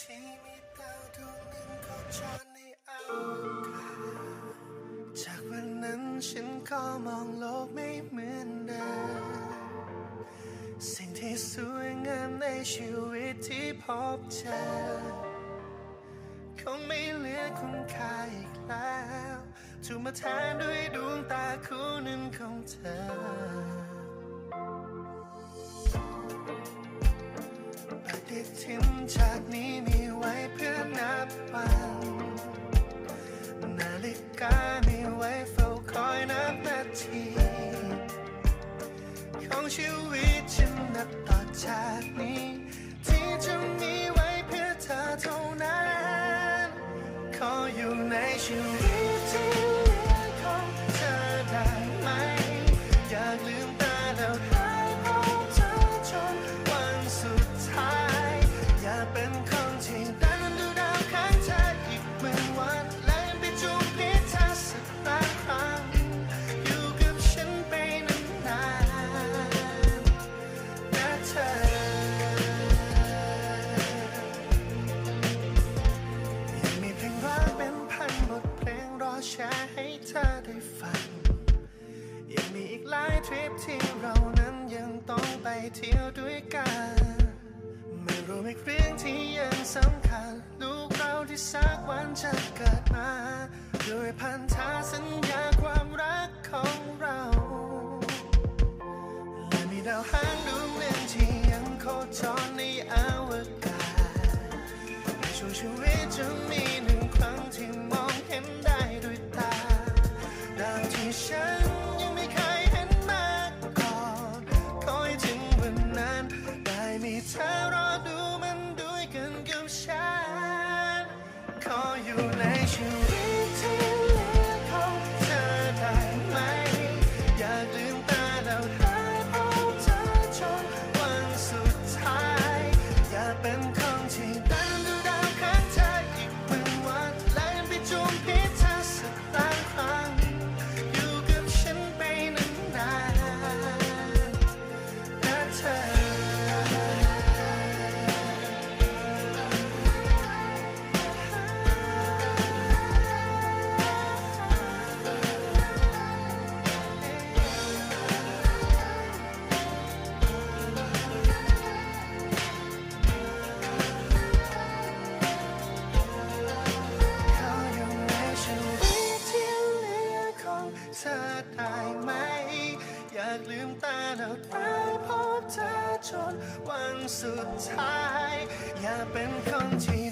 ที่มีดาวดวงหนึ่งโคจรในอวกาศจากวันนั้นฉันก็มองโลกไม่เหมือนเดิมสิ่งที่สวยงามในชีวิตที่พบเจอคงไม่เหลือคุณค่าอีกแล้วถูกมาแทนด้วยดวงตาคู่หนึ่งของเธอปฏิทินชาตินี้ ของชีวิตฉันนับต่อจากนี้ ที่จะมีไว้เพื่อเธอเท่านั้น ขออยู่ในชีวิต ได้ฟังยังมีอีกหลายทริปที่เรานั้นยังต้องไปเที่ยวด้วยกัน ไม่รู้อีกเรื่องที่ยังสำคัญ ลูกเราที่สักวันจะเกิดมา ด้วยพันธสัญญา อ เธอได้ไหม อยากลืมตาแล้วได้พบเธอจนวันสุดท้าย อยากเป็นคนที่